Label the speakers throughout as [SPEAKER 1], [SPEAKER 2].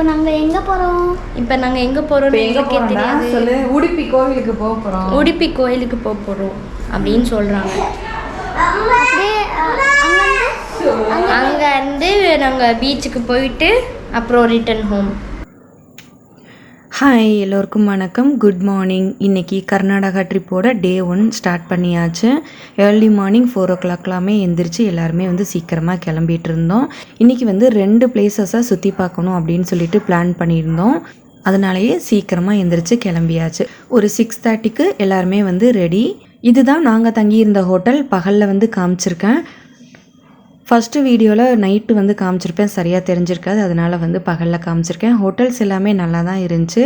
[SPEAKER 1] இப்போ நாங்கள் எங்கே போகிறோம்
[SPEAKER 2] இப்போ நாங்கள் எங்கே போகிறோம்னு எங்களுக்கே தெரியாது.
[SPEAKER 3] சொல்லு. உடுப்பி கோவிலுக்கு போக போகிறோம்
[SPEAKER 2] உடுப்பி கோயிலுக்கு போக போகிறோம் அப்படின்னு சொல்கிறாங்க அங்கே இருந்து நாங்கள் பீச்சுக்கு போயிட்டு அப்புறம் ரிட்டர்ன் ஹோம்
[SPEAKER 3] ஹாய் எல்லோருக்கும் வணக்கம். குட் மார்னிங் இன்றைக்கி கர்நாடகா ட்ரிப்போட டே ஒன் ஸ்டார்ட் பண்ணியாச்சு. ஏர்லி மார்னிங் ஃபோர் ஓ கிளாக்லாமே எந்திரிச்சு எல்லாருமே வந்து சீக்கிரமாக கிளம்பிட்டு இருந்தோம். இன்றைக்கி வந்து ரெண்டு பிளேசஸை சுற்றி பார்க்கணும் அப்படின்னு சொல்லிட்டு பிளான் பண்ணியிருந்தோம். அதனாலேயே சீக்கிரமாக எந்திரிச்சு கிளம்பியாச்சு. ஒரு சிக்ஸ் தேர்ட்டிக்கு எல்லாருமே வந்து ரெடி இதுதான் நாங்கள் தங்கியிருந்த ஹோட்டல் பகலில் வந்து காமிச்சிருக்கேன். ஃபஸ்ட்டு வீடியோவில் நைட்டு வந்து காமிச்சிருப்பேன். சரியாக தெரிஞ்சிருக்காது. அதனால் வந்து பகலில் காமிச்சிருக்கேன். ஹோட்டல்ஸ் எல்லாமே நல்லா தான் இருந்துச்சு.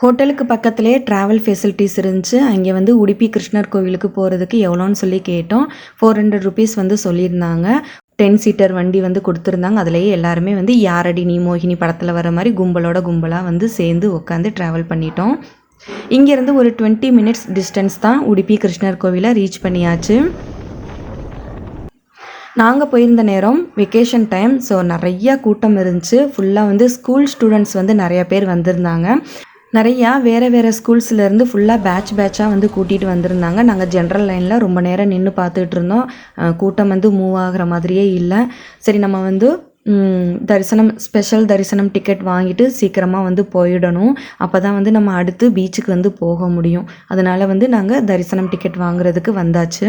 [SPEAKER 3] ஹோட்டலுக்கு பக்கத்துலேயே ட்ராவல் ஃபெசிலிட்டிஸ் இருந்துச்சு. அங்கே வந்து உடுப்பி கிருஷ்ணர் கோவிலுக்கு போகிறதுக்கு எவ்வளோன்னு சொல்லி கேட்டோம். ஃபோர் ஹண்ட்ரட் ருபீஸ் வந்து சொல்லியிருந்தாங்க. டென் சீட்டர் வண்டி வந்து கொடுத்துருந்தாங்க. அதுலேயே எல்லாருமே வந்து யாரடி நீ மோகினி படத்தில் வர மாதிரி கும்பலோட கும்பலாக வந்து சேர்ந்து உட்காந்து ட்ராவல் பண்ணிட்டோம். இங்கேருந்து ஒரு டுவெண்ட்டி மினிட்ஸ் டிஸ்டன்ஸ் தான் உடுப்பி கிருஷ்ணர் கோவிலை ரீச் பண்ணியாச்சு. நாங்கள் போயிருந்த நேரம் வெக்கேஷன் டைம் ஸோ நிறையா கூட்டம் இருந்துச்சு. ஃபுல்லாக வந்து ஸ்கூல் ஸ்டூடெண்ட்ஸ் வந்து நிறைய பேர் வந்திருந்தாங்க. நிறையா வேறு வேறு ஸ்கூல்ஸ்லேருந்து ஃபுல்லாக பேட்ச் பேட்சாக வந்து கூட்டிகிட்டு வந்திருந்தாங்க. நாங்கள் ஜென்ரல் லைனில் ரொம்ப நேரம் நின்று பார்த்துட்டு இருந்தோம். கூட்டம் வந்து மூவ் ஆகுற மாதிரியே இல்லை. சரி நம்ம வந்து தரிசனம் ஸ்பெஷல் தரிசனம் டிக்கெட் வாங்கிட்டு சீக்கிரமாக வந்து போயிடணும். அப்போ தான் வந்து நம்ம அடுத்து பீச்சுக்கு வந்து போக முடியும். அதனால் வந்து நாங்கள் தரிசனம் டிக்கெட் வாங்குறதுக்கு வந்தாச்சு.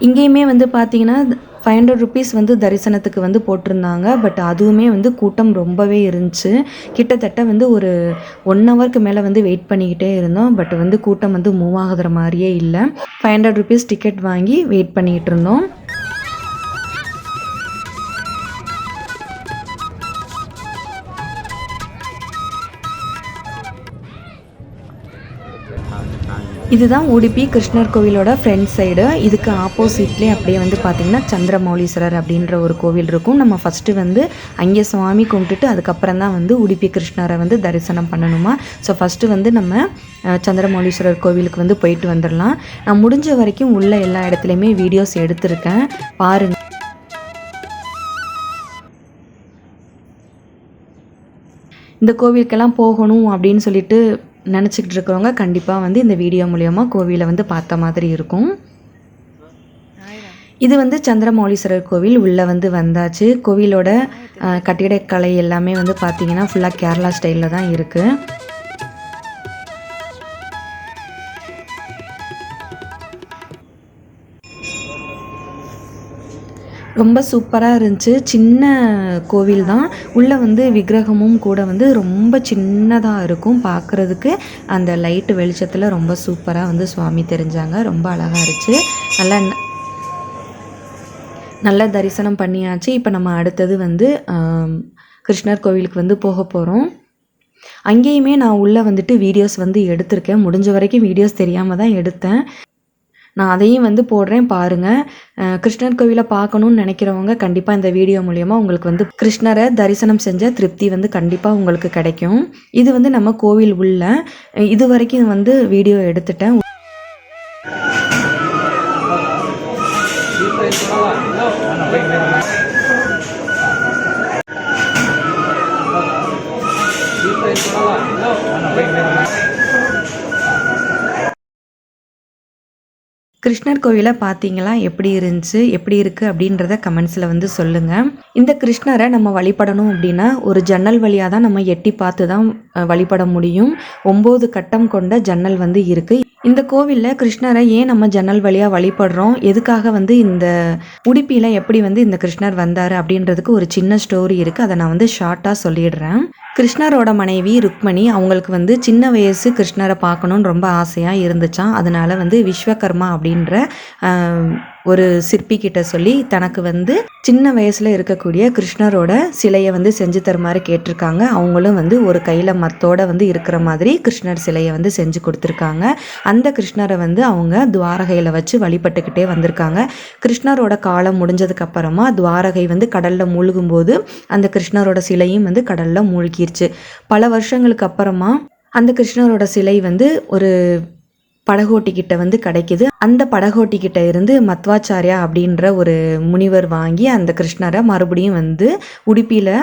[SPEAKER 3] இங்கேயுமே வந்து பார்த்தீங்கன்னா ஃபைவ் ஹண்ட்ரட் ருபீஸ் வந்து தரிசனத்துக்கு வந்து போட்டிருந்தாங்க. பட் அதுவுமே வந்து கூட்டம் ரொம்பவே இருந்துச்சு. கிட்டத்தட்ட வந்து ஒரு ஒன் ஹவருக்கு மேலே வந்து வெயிட் பண்ணிக்கிட்டே இருந்தோம். பட் வந்து கூட்டம் வந்து மூவ் ஆகுற மாதிரியே இல்லை. ஃபைவ் ஹண்ட்ரட் ருபீஸ் டிக்கெட் வாங்கி வெயிட் பண்ணிக்கிட்டு இருந்தோம். இதுதான் உடுப்பி கிருஷ்ணர் கோவிலோட ஃப்ரண்ட் சைடு இதுக்கு ஆப்போசிட்லேயே அப்படியே வந்து பார்த்திங்கன்னா சந்திரமௌலீஸ்வரர் அப்படின்ற ஒரு கோவில் இருக்கும். நம்ம ஃபஸ்ட்டு வந்து அங்கே சுவாமி கும்பிட்டுட்டு அதுக்கப்புறம் தான் வந்து உடுப்பி கிருஷ்ணரை வந்து தரிசனம் பண்ணணுமா? ஸோ ஃபஸ்ட்டு வந்து நம்ம சந்திரமௌலீஸ்வரர் கோவிலுக்கு வந்து போயிட்டு வந்துடலாம். நான் முடிஞ்ச வரைக்கும் உள்ள எல்லா இடத்துலையுமே வீடியோஸ் எடுத்திருக்கேன். பாருங்கள் இந்த கோவிலுக்கெல்லாம் போகணும் அப்படின்னு சொல்லிட்டு நினச்சிக்கிட்டு இருக்கிறவங்க கண்டிப்பாக வந்து இந்த வீடியோ மூலயமா கோவிலை வந்து பார்த்த மாதிரி இருக்கும். இது வந்து சந்திரமௌலீஸ்வரர் கோவில் உள்ளே வந்து வந்தாச்சு. கோவிலோட கட்டிடக்கலை எல்லாமே வந்து பார்த்தீங்கன்னா ஃபுல்லாக கேரளா ஸ்டைலில் தான் இருக்குது ரொம்ப சூப்பராக இருந்துச்சு. சின்ன கோவில் தான். உள்ளே வந்து விக்கிரகமும் கூட வந்து ரொம்ப சின்னதாக இருக்கும் பார்க்குறதுக்கு அந்த லைட்டு வெளிச்சத்தில் ரொம்ப சூப்பராக வந்து சுவாமி தெரிஞ்சாங்க. ரொம்ப அழகாக இருந்துச்சு. நல்லா நல்ல தரிசனம் பண்ணியாச்சு. இப்போ நம்ம அடுத்தது வந்து கிருஷ்ணர் கோவிலுக்கு வந்து போக போகிறோம் அங்கேயுமே நான் உள்ளே வந்துட்டு வீடியோஸ் வந்து எடுத்திருக்கேன். முடிஞ்ச வரைக்கும் வீடியோஸ் தெரியாமல் தான் எடுத்தேன். நான் அதையும் வந்து போடுறேன் பாருங்கள் கிருஷ்ணர் கோவிலை பார்க்கணும்னு நினைக்கிறவங்க கண்டிப்பாக இந்த வீடியோ மூலயமா உங்களுக்கு வந்து கிருஷ்ணரை தரிசனம் செஞ்ச திருப்தி வந்து கண்டிப்பாக உங்களுக்கு கிடைக்கும். இது வந்து நம்ம கோவில் உள்ள இது வரைக்கும் வந்து வீடியோ எடுத்துட்டேன். கிருஷ்ணர் கோயிலை பார்த்தீங்களா எப்படி இருந்துச்சு? எப்படி இருக்குது அப்படின்றத கமெண்ட்ஸில் வந்து சொல்லுங்கள் இந்த கிருஷ்ணரை நம்ம வழிபடணும் அப்படின்னா ஒரு ஜன்னல் வழியாக தான் நம்ம எட்டி பார்த்து தான் வழிபட முடியும். ஒம்பது கட்டம் கொண்ட ஜன்னல் வந்து இருக்குது இந்த கோவிலில் கிருஷ்ணரை ஏன் நம்ம ஜன்னல் வழியாக வழிபடுறோம்? எதுக்காக வந்து இந்த உடுப்பியில் எப்படி வந்து இந்த கிருஷ்ணர் வந்தார்? அப்படின்றதுக்கு ஒரு சின்ன ஸ்டோரி இருக்குது அதை நான் வந்து ஷார்ட்டாக சொல்லிடுறேன். கிருஷ்ணரோட மனைவி ருக்மணி அவங்களுக்கு வந்து சின்ன வயசு கிருஷ்ணரை பார்க்கணுன்னு ரொம்ப ஆசையாக இருந்துச்சான் அதனால வந்து விஸ்வகர்மா அப்படின்னு அப்படின்ற ஒரு சிற்பி கிட்ட சொல்லி தனக்கு வந்து சின்ன வயசில் இருக்கக்கூடிய கிருஷ்ணரோட சிலையை வந்து செஞ்சு தருமாறு கேட்டிருக்காங்க. அவங்களும் வந்து ஒரு கையில் மத்தோட வந்து இருக்கிற மாதிரி கிருஷ்ணர் சிலையை வந்து செஞ்சு கொடுத்துருக்காங்க. அந்த கிருஷ்ணரை வந்து அவங்க துவாரகையில் வச்சு வழிபட்டுக்கிட்டே வந்திருக்காங்க. கிருஷ்ணரோட காலம் முடிஞ்சதுக்கப்புறமா துவாரகை வந்து கடலில் மூழ்கும் போது அந்த கிருஷ்ணரோட சிலையும் வந்து கடலில் மூழ்கிருச்சு. பல வருஷங்களுக்கு அப்புறமா அந்த கிருஷ்ணரோட சிலை வந்து ஒரு படகோட்டி கிட்ட வந்து கிடைக்குது. அந்த படகோட்டி கிட்ட இருந்து மத்வாச்சாரியா அப்படின்ற ஒரு முனிவர் வாங்கி அந்த கிருஷ்ணரை மறுபடியும் வந்து உடுப்பியில்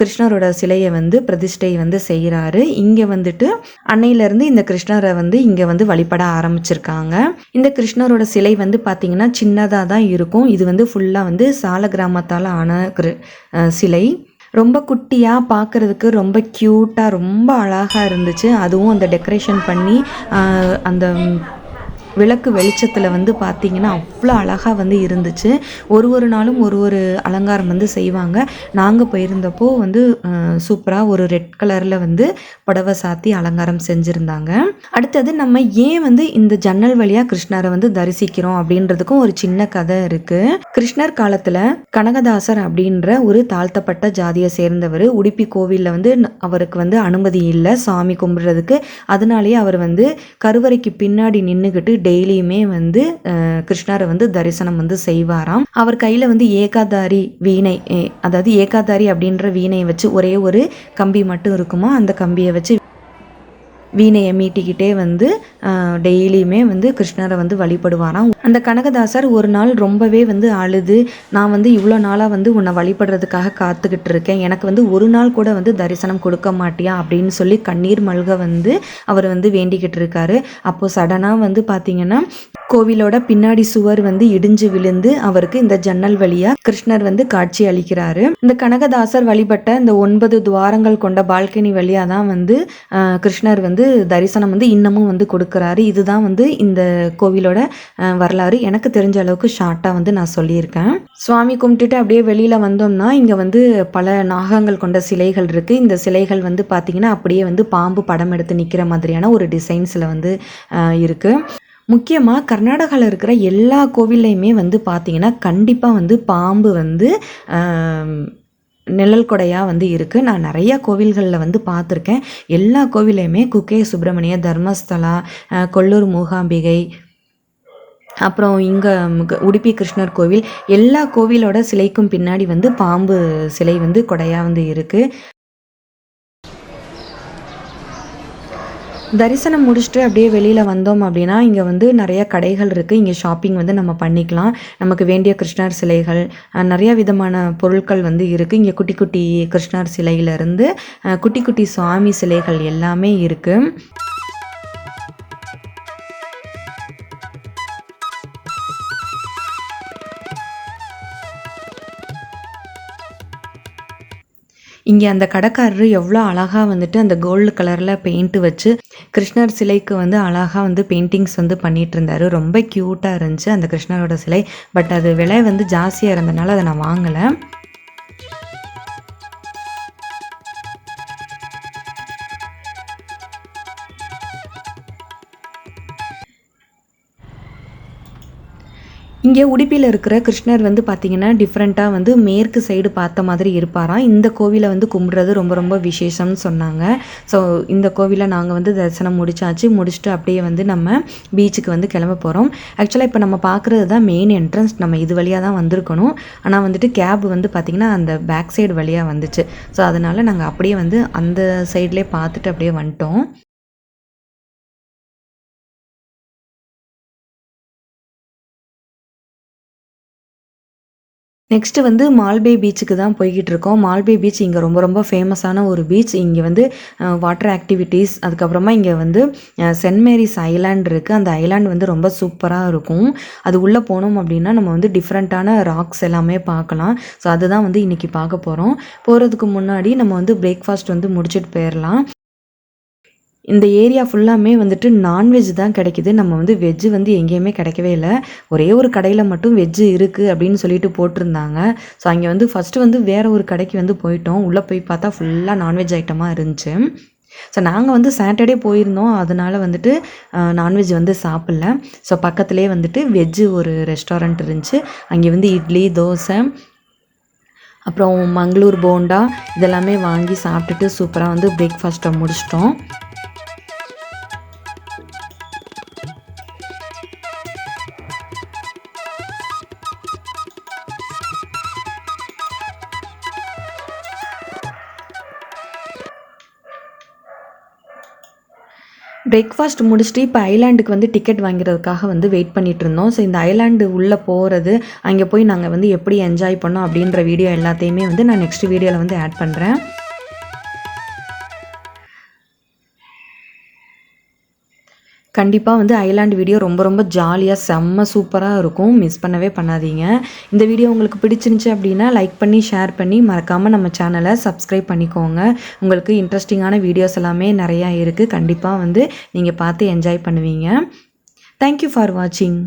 [SPEAKER 3] கிருஷ்ணரோட சிலையை வந்து பிரதிஷ்டை வந்து செய்கிறாரு இங்கே வந்துட்டு அன்னையிலேருந்து இந்த கிருஷ்ணரை வந்து இங்கே வந்து வழிபட ஆரம்பிச்சிருக்காங்க. இந்த கிருஷ்ணரோட சிலை வந்து பார்த்திங்கன்னா சின்னதாக தான் இருக்கும். இது வந்து ஃபுல்லாக வந்து சால கிராமத்தால் ஆன கிரு சிலை. ரொம்ப குட்டியாக பார்க்குறதுக்கு ரொம்ப க்யூட்டாக ரொம்ப அழகாக இருந்துச்சு. அதுவும் அந்த டெக்கரேஷன் பண்ணி அந்த விளக்கு வெளிச்சத்தில் வந்து பார்த்திங்கன்னா அவ்வளோ அழகாக வந்து இருந்துச்சு. ஒரு ஒரு நாளும் ஒரு ஒரு அலங்காரம் வந்து செய்வாங்க. நாங்கள் போயிருந்தப்போ வந்து சூப்பராக ஒரு ரெட் கலரில் வந்து புடவை சாத்தி அலங்காரம் செஞ்சுருந்தாங்க. அடுத்தது நம்ம ஏன் வந்து இந்த ஜன்னல் வழியாக கிருஷ்ணரை வந்து தரிசிக்கிறோம் அப்படின்றதுக்கும் ஒரு சின்ன கதை இருக்குது கிருஷ்ணர் காலத்தில் கனகதாசர் அப்படின்ற ஒரு தாழ்த்தப்பட்ட ஜாதியை சேர்ந்தவர் உடுப்பி கோவிலில் வந்து ந- அவருக்கு வந்து அனுமதி இல்லை சாமி கும்பிடுறதுக்கு. அதனாலேயே அவர் வந்து கருவறைக்கு பின்னாடி நின்றுக்கிட்டு டெய்லியுமே வந்து கிருஷ்ணரை வந்து தரிசனம் வந்து செய்வாராம். அவர் கையில் வந்து ஏகாதாரி வீணை அதாவது ஏகாதாரி அப்படின்ற வீணையை வச்சு ஒரே ஒரு கம்பி மட்டும் இருக்குமா? அந்த கம்பியை வச்சு வீணையை மீட்டிக்கிட்டே வந்து டெய்லியுமே வந்து கிருஷ்ணரை வந்து வழிபடுவாராம். அந்த கனகதாசர் ஒரு நாள் ரொம்பவே வந்து அழுது நான் வந்து இவ்வளோ நாளாக வந்து உன்னை வழிபடுறதுக்காக காத்துக்கிட்டு இருக்கேன். எனக்கு வந்து ஒரு நாள் கூட வந்து தரிசனம் கொடுக்க மாட்டியா? அப்படின்னு சொல்லி கண்ணீர் மல்க வந்து அவர் வந்து வேண்டிக்கிட்டு இருக்காரு. அப்போது சடனாக வந்து பார்த்தீங்கன்னா கோவிலோட பின்னாடி சுவர் வந்து இடிஞ்சு விழுந்து அவருக்கு இந்த ஜன்னல் வழியா கிருஷ்ணர் வந்து காட்சி அளிக்கிறாரு. இந்த கனகதாசர் வழிபட்ட இந்த ஒன்பது துவாரங்கள் கொண்ட பால்கனி வழியா தான் வந்து கிருஷ்ணர் வந்து தரிசனம் வந்து இன்னமும் வந்து கொடுக்கறாரு. இதுதான் வந்து இந்த கோவிலோட வரலாறு. எனக்கு தெரிஞ்ச அளவுக்கு ஷார்ட்டாக வந்து நான் சொல்லியிருக்கேன். சுவாமி கும்பிட்டுட்டு அப்படியே வெளியில் வந்தோம்னா இங்கே வந்து பல நாகங்கள் கொண்ட சிலைகள் இருக்குது இந்த சிலைகள் வந்து பார்த்திங்கன்னா அப்படியே வந்து பாம்பு படம் எடுத்து நிற்கிற மாதிரியான ஒரு டிசைன்ஸில் வந்து இருக்குது முக்கியமாக கர்நாடகாவில் இருக்கிற எல்லா கோவில்லையுமே வந்து பார்த்தீங்கன்னா கண்டிப்பாக வந்து பாம்பு வந்து நிழல் கொடையாக வந்து இருக்குது நான் நிறையா கோவில்களில் வந்து பார்த்துருக்கேன் எல்லா கோவிலையுமே குக்கே சுப்பிரமணிய தர்மஸ்தலா கொல்லூர் மூகாம்பிகை அப்புறம் இங்கே உடுப்பி கிருஷ்ணர் கோவில் எல்லா கோவிலோட சிலைக்கும் பின்னாடி வந்து பாம்பு சிலை வந்து கொடையாக வந்து இருக்குது தரிசனம் முடிச்சுட்டு அப்படியே வெளியில் வந்தோம் அப்படின்னா இங்கே வந்து நிறைய கடைகள் இருக்குது இங்கே ஷாப்பிங் வந்து நம்ம பண்ணிக்கலாம். நமக்கு வேண்டிய கிருஷ்ணர் சிலைகள் நிறைய விதமான பொருட்கள் வந்து இருக்குது இங்கே குட்டி குட்டி கிருஷ்ணர் சிலையிலேருந்து குட்டி குட்டி சுவாமி சிலைகள் எல்லாமே இருக்குது இங்கே அந்த கடைக்காரரு எவ்வளோ அழகாக வந்துட்டு அந்த கோல்டு கலரில் பெயிண்ட் வச்சு கிருஷ்ணர் சிலைக்கு வந்து அழகாக வந்து பெயிண்டிங்ஸ் வந்து பண்ணிட்டு இருந்தாரு ரொம்ப க்யூட்டாக இருந்துச்சு அந்த கிருஷ்ணரோட சிலை. பட் அது விலை வந்து ஜாஸ்தியாக இருந்தனால அதை நான் வாங்கலை. இங்கே உடுப்பியில் இருக்கிற கிருஷ்ணர் வந்து பார்த்திங்கன்னா டிஃப்ரெண்ட்டாக வந்து மேற்கு சைடு பார்த்த மாதிரி இருப்பாராம். இந்த கோவிலை வந்து கும்பிட்றது ரொம்ப ரொம்ப விசேஷம்னு சொன்னாங்க. ஸோ இந்த கோவிலை நாங்கள் வந்து தரிசனம் முடிச்சாச்சு. முடிச்சுட்டு அப்படியே வந்து நம்ம பீச்சுக்கு வந்து கிளம்ப போகிறோம் ஆக்சுவலாக இப்போ நம்ம பார்க்குறது தான் மெயின் என்ட்ரன்ஸ் நம்ம இது வழியாக தான் வந்திருக்கணும். ஆனால் வந்துட்டு கேப் வந்து பார்த்திங்கன்னா அந்த பேக் சைடு வழியாக வந்துச்சு. ஸோ அதனால் நாங்கள் அப்படியே வந்து அந்த சைட்லேயே பார்த்துட்டு அப்படியே வந்துட்டோம். நெக்ஸ்ட்டு வந்து மால்பே பீச்சுக்கு தான் போய்கிட்டு இருக்கோம். மால்பே பீச் இங்கே ரொம்ப ரொம்ப ஃபேமஸான ஒரு பீச் இங்கே வந்து வாட்டர் ஆக்டிவிட்டீஸ் அதுக்கப்புறமா இங்கே வந்து சென்ட் மேரிஸ் ஐலாண்ட் இருக்குது அந்த ஐலாண்ட் வந்து ரொம்ப சூப்பராக இருக்கும். அது உள்ளே போனோம் அப்படின்னா நம்ம வந்து டிஃப்ரெண்ட்டான ராக்ஸ் எல்லாமே பார்க்கலாம். ஸோ அதுதான் வந்து இன்றைக்கி பார்க்க போகிறோம் போகிறதுக்கு முன்னாடி நம்ம வந்து பிரேக்ஃபாஸ்ட் வந்து முடிச்சுட்டு போயிடலாம் இந்த ஏரியா ஃபுல்லாமே வந்துட்டு நான்வெஜ் தான் கிடைக்குது. நம்ம வந்து வெஜ்ஜு வந்து எங்கேயுமே கிடைக்கவே இல்லை. ஒரே ஒரு கடையில் மட்டும் வெஜ்ஜு இருக்குது அப்படின்னு சொல்லிட்டு போட்டிருந்தாங்க. ஸோ அங்கே வந்து ஃபஸ்ட்டு வந்து வேறு ஒரு கடைக்கு வந்து போயிட்டோம். உள்ளே போய் பார்த்தா ஃபுல்லாக நான்வெஜ் ஐட்டமாக இருந்துச்சு. ஸோ நாங்கள் வந்து சாட்டர்டே போயிருந்தோம். அதனால் வந்துட்டு நான்வெஜ் வந்து சாப்பிட்ல. ஸோ பக்கத்துலேயே வந்துட்டு வெஜ்ஜு ஒரு ரெஸ்டாரண்ட் இருந்துச்சு. அங்கே வந்து இட்லி தோசை அப்புறம் மங்களூர் போண்டா இதெல்லாமே வாங்கி சாப்பிட்டுட்டு சூப்பராக வந்து பிரேக்ஃபாஸ்ட்டை முடிச்சிட்டோம். பிரேக்ஃபாஸ்ட் முடிச்சுட்டு இப்போ ஐலாண்டுக்கு வந்து டிக்கெட் வாங்கிறதுக்காக வந்து வெயிட் பண்ணிகிட்டு இருந்தோம் ஸோ இந்த ஐலாண்டு உள்ளே போகிறது அங்கே போய் நாங்கள் வந்து எப்படி என்ஜாய் பண்ணோம் அப்படின்ற வீடியோ எல்லாத்தையுமே வந்து நான் நெக்ஸ்ட் வீடியோவில் வந்து ஆட் பண்ணுறேன் கண்டிப்பாக வந்து ஐலாண்ட் வீடியோ ரொம்ப ரொம்ப ஜாலியாக செம்ம சூப்பராக இருக்கும். மிஸ் பண்ணவே பண்ணாதீங்க. இந்த வீடியோ உங்களுக்கு பிடிச்சிருந்துச்சி அப்படின்னா லைக் பண்ணி ஷேர் பண்ணி மறக்காமல் நம்ம சேனலை சப்ஸ்கிரைப் பண்ணிக்கோங்க. உங்களுக்கு இன்ட்ரெஸ்டிங்கான வீடியோஸ் எல்லாமே நிறையா இருக்குது கண்டிப்பாக வந்து நீங்கள் பார்த்து என்ஜாய் பண்ணுவீங்க. தேங்க்யூ ஃபார் வாட்சிங்